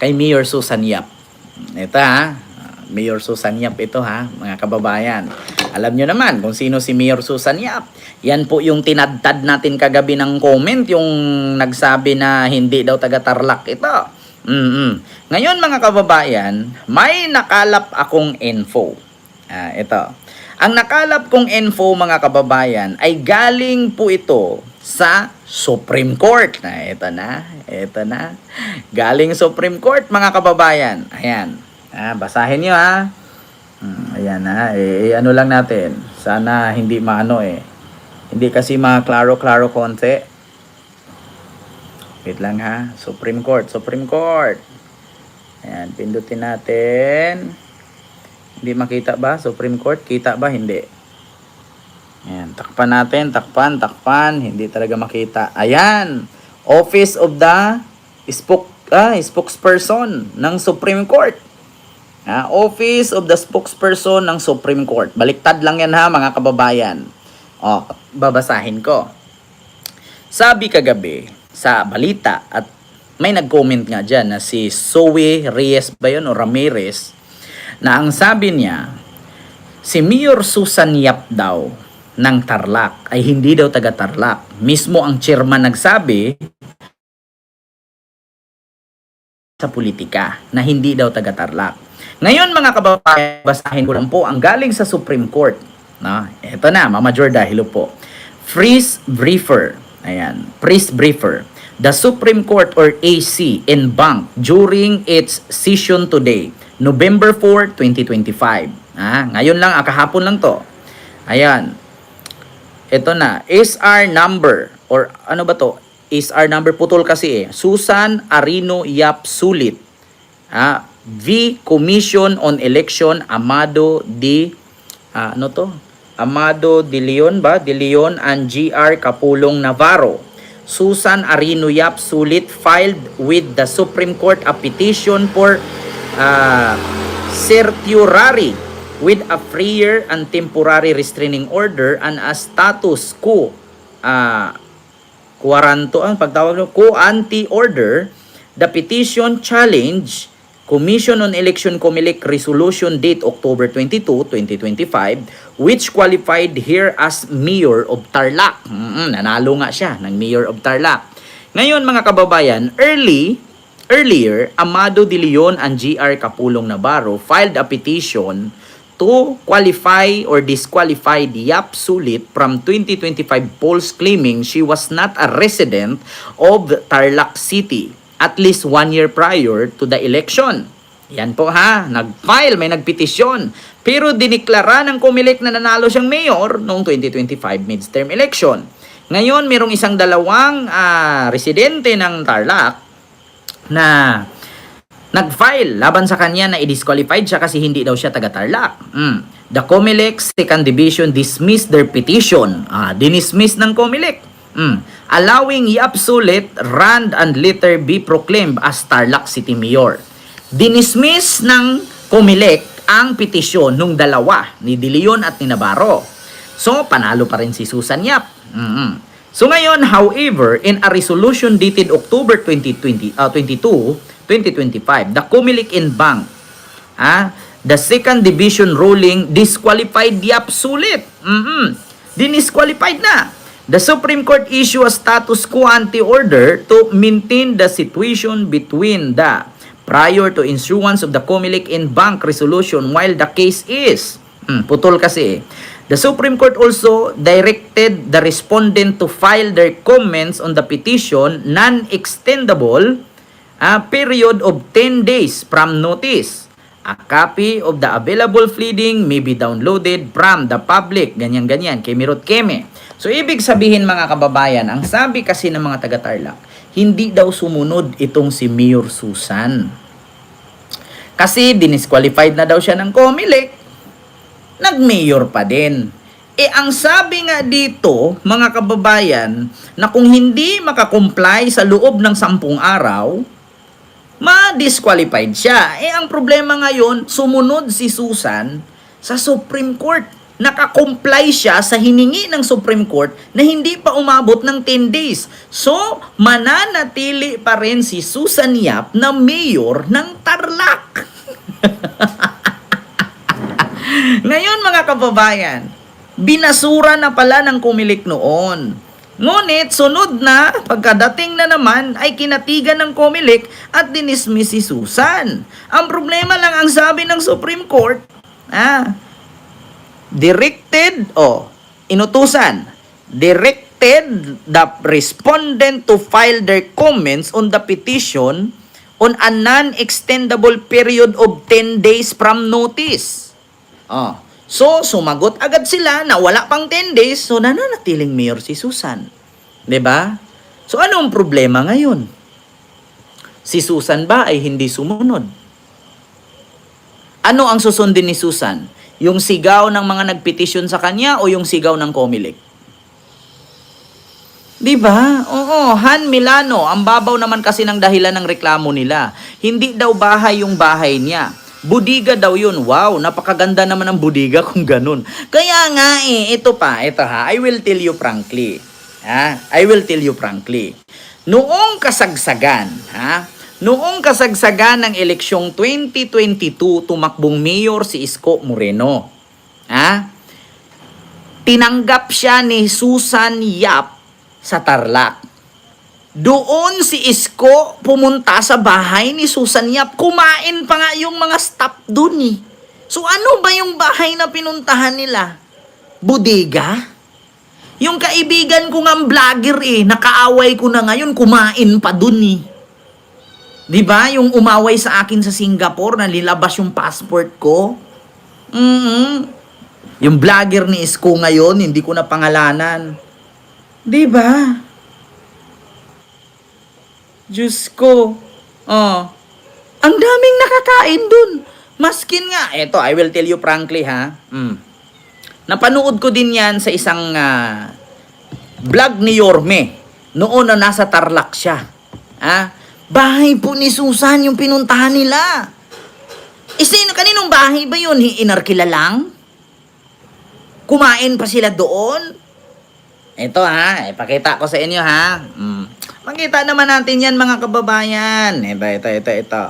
kay Mayor Susan Yap. Ito ha, Mayor Susan Yap ito ha, mga kababayan. Alam nyo naman kung sino si Mayor Susan Yap. Yan po yung tinadtad natin kagabi ng comment, yung nagsabi na hindi daw taga Tarlac ito. mm Ngayon mga kababayan, may nakalap akong info. Ah, ito. Ang nakalap kong info mga kababayan ay galing po ito sa Supreme Court. Na ito na, ito na. Galing Supreme Court mga kababayan. Ayan. Ah, basahin niyo ha. Hmm, ayan ha. Eh, eh, ano lang natin. Sana hindi maano eh. Hindi kasi maklaro-klaro konti. Wait lang ha. Supreme Court, Supreme Court. Ayan, pindutin natin. Hindi makita ba? Supreme Court, kita ba? Hindi. Ayan, takpan natin, takpan, takpan. Hindi talaga makita. Ayan, Office of the spoke, ah, spokesperson ng Supreme Court. Ah, Office of the spokesperson ng Supreme Court. Baliktad lang yan ha, mga kababayan. O, babasahin ko. Sabi kagabi sa balita at may nag-comment nga dyan na si Zoe Reyes ba yun o Ramirez na ang sabi niya si Mayor Susan Yap daw ng Tarlac ay hindi daw taga Tarlac. Mismo ang chairman nagsabi sa politika na hindi daw taga Tarlac. Ngayon mga kababayan, basahin ko lang po ang galing sa Supreme Court. No? Ito na, Mama Jorda, hello po. Freeze Briefer. Ayan, Freeze Briefer. The Supreme Court or AC in bank during its session today, November 4, 2025. Ah, ngayon lang, ah, kahapon lang to. Ayan. Ito na, SR number or ano ba to? SR number putol kasi eh. Susan Arino Yap Sulit. Ah, V Commission on Election Amado D ah, ano to? Amado De Leon ba? De Leon and GR Kapulong Navarro. Susan Arino Yap Sulit filed with the Supreme Court a petition for uh, certiorari with a freer and temporary restraining order and a status quo uh, Quaranto ang pagtawag ng co anti order the petition challenge Commission on Election Comelec Resolution date October 22, 2025 which qualified here as Mayor of Tarlac. Mm, nanalo nga siya ng Mayor of Tarlac. Ngayon mga kababayan, early earlier Amado De Leon and GR Kapulong Navarro filed a petition to qualify or disqualify Yap Sulit from 2025 polls claiming she was not a resident of Tarlac City at least one year prior to the election. Yan po ha, nag-file, may nagpetisyon. Pero diniklara ng Comelec na nanalo siyang mayor noong 2025 midterm election. Ngayon, mayroong isang dalawang ah, residente ng Tarlac na nag-file laban sa kanya na i-disqualified siya kasi hindi daw siya taga Tarlac. Mm. The Comelec Second Division dismissed their petition. Ah, dinismiss ng Comelec. Mm. Allowing Yap Sulit, Rand and later be proclaimed as Tarlac City Mayor. Dinismiss ng Comelec ang petisyon nung dalawa, ni De Leon at ni Navarro. So, panalo pa rin si Susan Yap. mm So ngayon, however, in a resolution dated October 2020, uh, 22, 2025, the Comelec in Bank, ah, the second division ruling disqualified Yap Sulit. mm Dinisqualified na. The Supreme Court issue a status quo ante order to maintain the situation between the prior to issuance of the Comelec in Bank resolution while the case is hmm, putol kasi. The Supreme Court also directed the respondent to file their comments on the petition non-extendable a period of 10 days from notice. A copy of the available pleading may be downloaded from the public. Ganyan-ganyan. Kay Mirot Keme. So, ibig sabihin mga kababayan, ang sabi kasi ng mga taga-Tarlac, hindi daw sumunod itong si Mayor Susan. Kasi dinisqualified na daw siya ng Comelec, nag-mayor pa din. Eh ang sabi nga dito, mga kababayan, na kung hindi makakomply sa loob ng sampung araw, ma-disqualified siya. Eh ang problema ngayon, sumunod si Susan sa Supreme Court. nakakomply siya sa hiningi ng Supreme Court na hindi pa umabot ng 10 days. So, mananatili pa rin si Susan Yap na mayor ng Tarlac. Ngayon mga kababayan, binasura na pala ng kumilik noon. Ngunit sunod na, pagkadating na naman ay kinatigan ng kumilik at dinismiss si Susan. Ang problema lang ang sabi ng Supreme Court, ah, directed o inutusan directed the respondent to file their comments on the petition on a non-extendable period of 10 days from notice. Oh. So, sumagot agad sila na wala pang 10 days, so nananatiling mayor si Susan. ba? So, ano ang problema ngayon? Si Susan ba ay hindi sumunod? Ano ang susundin ni Susan? Yung sigaw ng mga nagpetisyon sa kanya o yung sigaw ng Comelec? Di ba? Oo, Han Milano, ang babaw naman kasi ng dahilan ng reklamo nila. Hindi daw bahay yung bahay niya. Budiga daw yun. Wow, napakaganda naman ng budiga kung ganun. Kaya nga eh, ito pa, ito ha, I will tell you frankly. Ha? I will tell you frankly. Noong kasagsagan, ha? Noong kasagsagan ng eleksyong 2022, tumakbong mayor si Isko Moreno. Ha? Tinanggap siya ni Susan Yap sa Tarlac. Doon si Isko pumunta sa bahay ni Susan Yap. Kumain pa nga yung mga staff doon eh. So ano ba yung bahay na pinuntahan nila? Bodega? Yung kaibigan ko nga vlogger eh, nakaaway ko na ngayon, kumain pa doon eh. 'Di ba? Yung umaway sa akin sa Singapore, nalilabas yung passport ko. Mhm. Yung vlogger ni Isko ngayon, hindi ko na pangalanan. 'Di ba? Diyos ko. Oh. Ang daming nakakain dun. Maskin nga. Eto, I will tell you frankly ha. Mm. Napanood ko din yan sa isang ah, vlog ni Yorme. Noon na nasa Tarlac siya. Ha? Bahay po ni Susan yung pinuntahan nila. Eh, sino, kaninong bahay ba yun? Inarkila lang? Kumain pa sila doon? Ito ha, ipakita ko sa inyo ha. Mm. Makita naman natin yan mga kababayan. Ito, ito, ito, ito.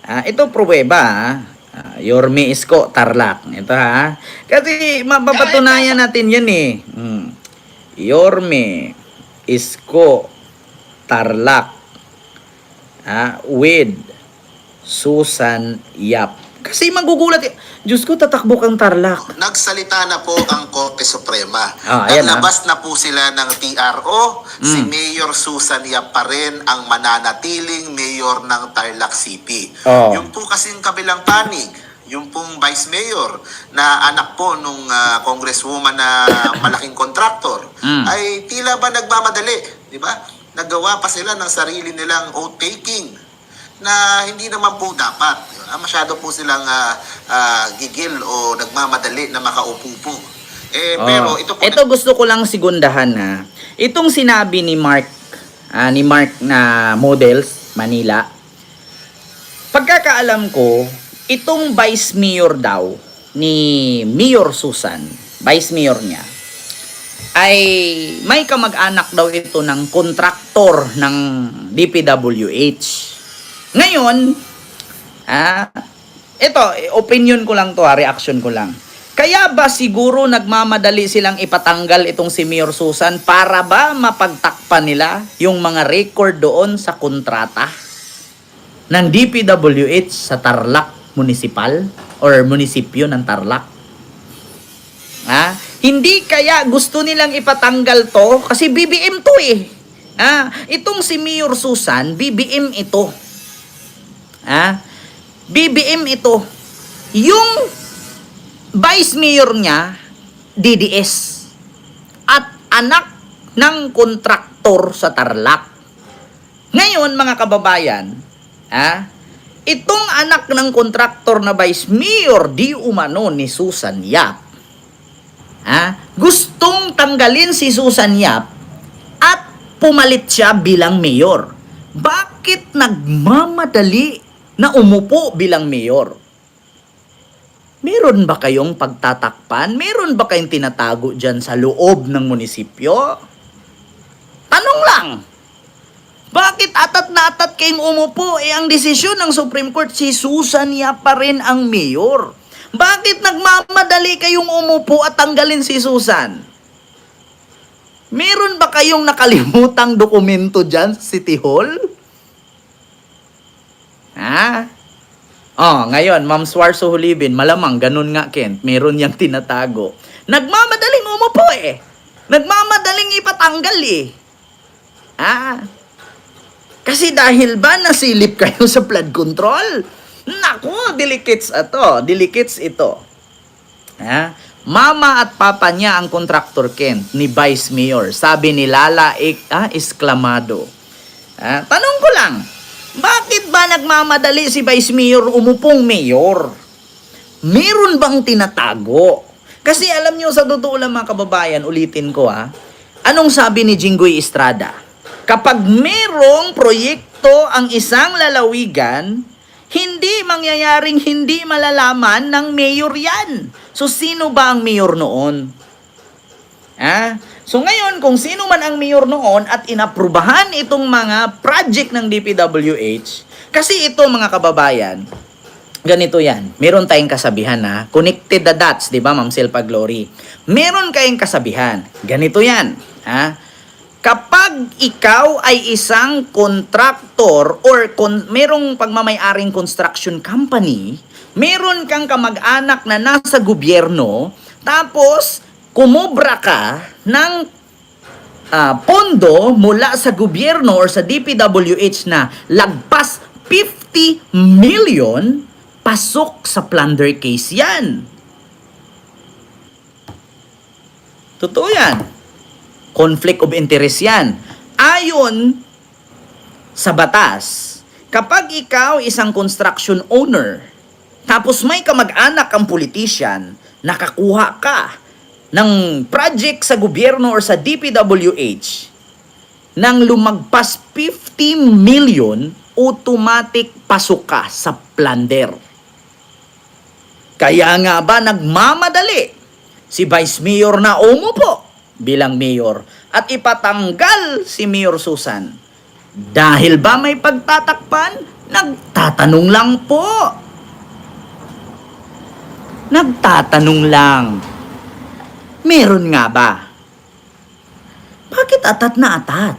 Ah, ito pruweba ha. Ah, Yorme Isko, Tarlac. Ito ha. Kasi mapapatunayan natin yan eh. Mm. Yorme Isko, Tarlac. Ah, with Susan Yap. Kasi magugulat. y- Diyos ko, tatakbo kang Tarlac. Nagsalita na po ang Korte Suprema. Ah, ayan, Naglabas na po sila ng TRO. Si Mm. Mayor Susan Yap pa rin ang mananatiling mayor ng Tarlac City. Oh. Yung po kasing kabilang panig, yung pong vice mayor na anak po nung ah, congresswoman na malaking kontraktor Mm. ay tila ba nagmamadali, di ba? Nagawa pa sila ng sarili nilang oath taking na hindi naman po dapat. Ah, Masyado po silang ah, ah, gigil o nagmamadali na makaupo po. Eh, pero ito po, Oh. Ito gusto ko lang sigundahan ha. Itong sinabi ni Mark, ah, ni Mark na Models, Manila. Pagkakaalam ko, itong vice mayor daw ni Mayor Susan, vice mayor niya, ay may kamag-anak daw ito ng kontraktor ng DPWH. Ngayon, ah, ito, opinion ko lang to, ha, reaction ko lang. Kaya ba siguro nagmamadali silang ipatanggal itong si Mayor Susan para ba mapagtakpan nila yung mga record doon sa kontrata ng DPWH sa Tarlac Municipal or munisipyo ng Tarlac? Ha? Hindi kaya gusto nilang ipatanggal to kasi BBM to eh. Ha? Itong si Mayor Susan, BBM ito. Ha? BBM ito. Yung vice mayor niya, DDS. At anak ng kontraktor sa Tarlac. Ngayon, mga kababayan, ha? Itong anak ng kontraktor na vice mayor di umano ni Susan Yap, ha? Gustong tanggalin si Susan Yap at pumalit siya bilang mayor. Bakit nagmamadali na umupo bilang mayor? Meron ba kayong pagtatakpan? Meron ba kayong tinatago dyan sa loob ng munisipyo? Tanong lang. Bakit atat na atat kayong umupo? Eh, ang desisyon ng Supreme Court, si Susan Yap pa rin ang mayor. Bakit nagmamadali kayong umupo at tanggalin si Susan? Meron ba kayong nakalimutang dokumento dyan sa City Hall? Ha? Oh, ngayon, Ma'am Swarso Hulibin, malamang ganun nga, Kent. Meron niyang tinatago. Nagmamadaling umupo eh. Nagmamadaling ipatanggal eh. Ah. Kasi dahil ba nasilip kayo sa flood control? Naku, delicates ito. Delicates ito. Ha? Mama at papa niya ang kontraktor Kent ni Vice Mayor. Sabi ni Lala Ik, ah, Exclamado. Ah, tanong ko lang, bakit ba nagmamadali si Vice Mayor umupong mayor? Meron bang tinatago? Kasi alam niyo sa totoo lang mga kababayan, ulitin ko ha, anong sabi ni Jinggoy Estrada? Kapag merong proyekto ang isang lalawigan, hindi mangyayaring hindi malalaman ng mayor yan. So sino ba ang mayor noon? Ah, so ngayon kung sino man ang mayor noon at inaprubahan itong mga project ng DPWH, kasi ito mga kababayan, ganito yan. Meron tayong kasabihan na connected the dots, 'di ba, Ma'am Silpa Glory? Meron kayong kasabihan. Ganito 'yan, ha? Kapag ikaw ay isang contractor or kon, merong pagmamayaring construction company, meron kang kamag-anak na nasa gobyerno, tapos kumobra ka ng ah, pondo mula sa gobyerno or sa DPWH na lagpas 50 million, pasok sa plunder case yan. Totoo yan. Conflict of interest yan. Ayon sa batas, kapag ikaw isang construction owner, tapos may kamag-anak ang politician, nakakuha ka ng project sa gobyerno or sa DPWH nang lumagpas 50 million, automatic pasok ka sa plunder. Kaya nga ba nagmamadali si Vice Mayor na umupo bilang mayor at ipatanggal si Mayor Susan? Dahil ba may pagtatakpan? Nagtatanong lang po. Nagtatanong lang. Meron nga ba? Bakit atat na atat?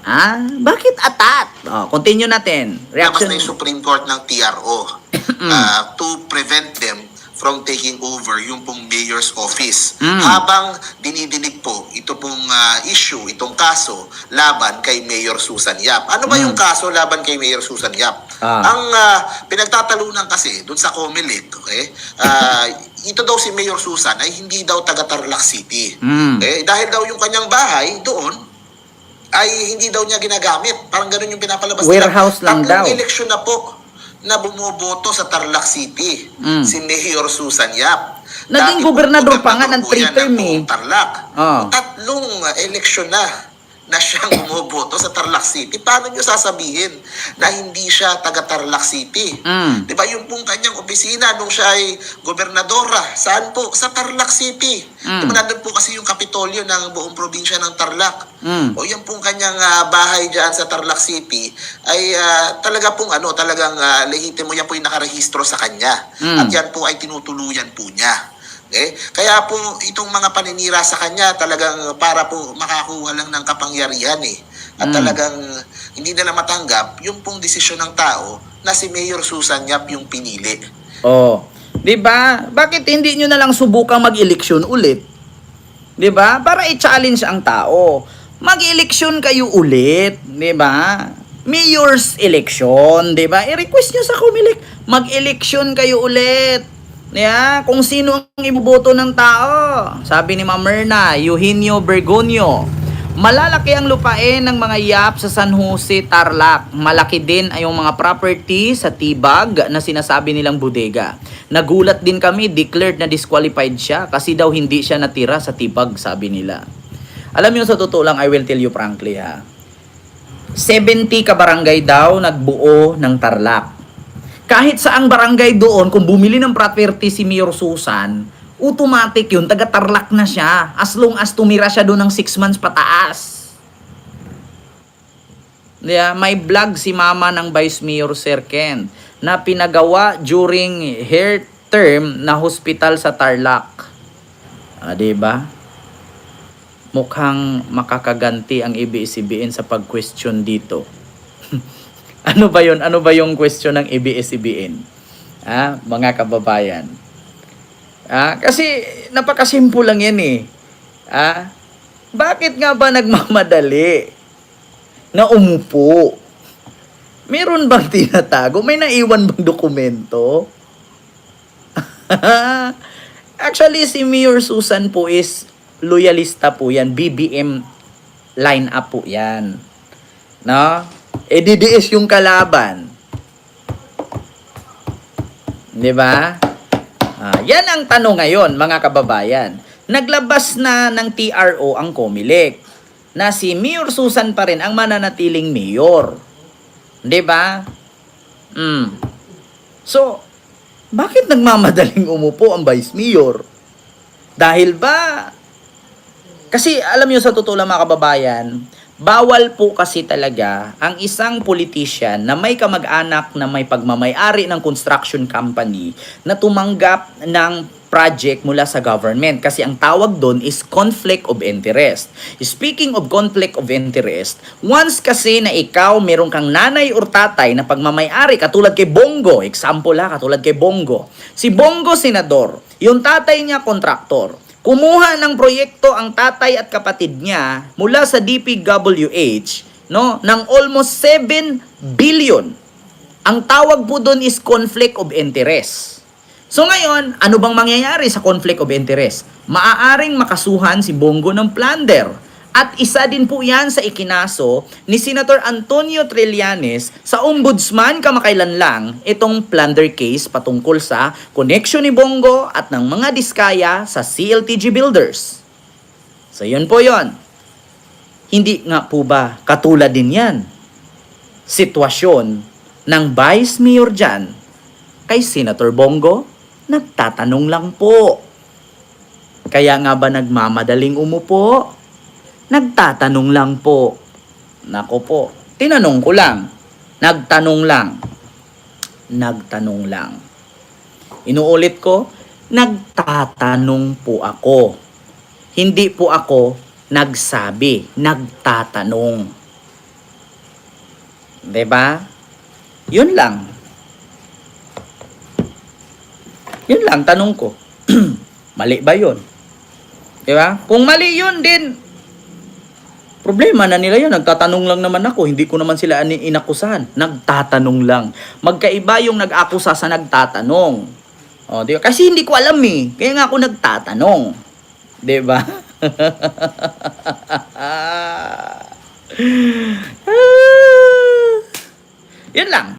Ah, bakit atat? Oh, continue natin. Tapos Reaction. na yung Supreme Court ng TRO uh, to prevent them from taking over yung pong mayor's office. Mm. Habang dinidinig po ito pong uh, issue, itong kaso laban kay Mayor Susan Yap. Ano ba yung kaso laban kay Mayor Susan Yap? Ah. Ang uh, pinagtatalunan kasi dun sa Comelec, okay? Uh, ito daw si Mayor Susan ay hindi daw taga Tarlac City. Mm. Eh, dahil daw yung kanyang bahay doon ay hindi daw niya ginagamit. Parang ganun yung pinapalabas Warehouse lang Tatlong daw. eleksyon na po na bumoboto sa Tarlac City. Mm. Si Mayor Susan Yap. Naging Dati gobernador pa nga ng gobernador po yan three-term ng buong eh. Tarlac. Oh. Tatlong uh, eleksyon na na siyang bumoboto sa Tarlac City. Paano niyo sasabihin na hindi siya taga Tarlac City? Mm. Di ba yung pong kanyang opisina nung siya ay gobernadora, saan po? Sa Tarlac City. Mm. Di ba nandun po kasi yung kapitolyo ng buong probinsya ng Tarlac. Mm. O yan pong kanyang ah, bahay dyan sa Tarlac City ay ah, talaga pong ano, talagang uh, lehitimo yan po yung nakarehistro sa kanya. Mm. At yan po ay tinutuluyan po niya. Okay? Kaya po itong mga paninira sa kanya talagang para po makakuha lang ng kapangyarihan eh. Mm. At talagang hindi nila matanggap yung pong desisyon ng tao na si Mayor Susan Yap yung pinili. Oh. 'Di ba? Bakit hindi nyo na lang subukang mag-eleksyon ulit? 'Di ba? Para i-challenge ang tao. Mag-eleksyon kayo ulit, 'di ba? Mayor's election, 'di ba? I-request nyo sa Comelec, mag-eleksyon kayo ulit. Yeah, kung sino ang iboboto ng tao. Sabi ni Ma'am Myrna, Eugenio Bergonio. Malalaki ang lupain ng mga yap sa San Jose, Tarlac. Malaki din ay yung mga property sa Tibag na sinasabi nilang bodega. Nagulat din kami, declared na disqualified siya kasi daw hindi siya natira sa Tibag, sabi nila. Alam niyo sa totoo lang, I will tell you frankly ha. 70 kabarangay daw nagbuo ng Tarlac. Kahit sa ang barangay doon, kung bumili ng property si Mayor Susan, automatic yun, taga-tarlak na siya. As long as tumira siya doon ng 6 months pataas. Yeah, may vlog si mama ng Vice Mayor Sir Ken na pinagawa during her term na hospital sa Tarlac. Ah, 'di ba? Mukhang makakaganti ang ABS-CBN sa pag-question dito. ano ba 'yon? Ano ba yung question ng ABS-CBN? Ah, mga kababayan. Ah, kasi napakasimple lang 'yan eh. Ah, bakit nga ba nagmamadali? na umupo. Meron bang tinatago? May naiwan bang dokumento? Actually, si Mayor Susan po is loyalista po yan. BBM line up po yan. No? E DDS yung kalaban. Di ba? Ah, yan ang tanong ngayon, mga kababayan. Naglabas na ng TRO ang COMELEC na si Mayor Susan pa rin ang mananatiling mayor. 'Di ba? Mm. So, bakit nagmamadaling umupo ang vice mayor? Dahil ba kasi alam niyo sa totoo lang mga kababayan, bawal po kasi talaga ang isang politician na may kamag-anak na may pagmamayari ng construction company na tumanggap ng project mula sa government kasi ang tawag doon is conflict of interest. Speaking of conflict of interest, once kasi na ikaw meron kang nanay or tatay na pagmamayari katulad kay Bongo, example ha, katulad kay Bongo. Si Bongo senador, yung tatay niya kontraktor. Kumuha ng proyekto ang tatay at kapatid niya mula sa DPWH no ng almost 7 billion. Ang tawag po doon is conflict of interest. So ngayon, ano bang mangyayari sa conflict of interest? Maaaring makasuhan si Bongo ng plunder. At isa din po yan sa ikinaso ni Senator Antonio Trillanes sa ombudsman kamakailan lang itong plunder case patungkol sa connection ni Bongo at ng mga diskaya sa CLTG Builders. So yun po yon. Hindi nga po ba katulad din yan? Sitwasyon ng Vice Mayor dyan kay Senator Bongo? Nagtatanong lang po. Kaya nga ba nagmamadaling umupo? Nagtatanong lang po. Nako po, tinanong ko lang. Nagtanong lang. Nagtanong lang. Inuulit ko, nagtatanong po ako. Hindi po ako nagsabi, nagtatanong. 'Di ba? Yun lang. Yun lang, tanong ko. mali ba yun? Di ba? Kung mali yun din, problema na nila yun. Nagtatanong lang naman ako. Hindi ko naman sila inakusahan. Nagtatanong lang. Magkaiba yung nag-akusa sa nagtatanong. O, di ba? Kasi hindi ko alam eh. Kaya nga ako nagtatanong. Di ba? yun lang.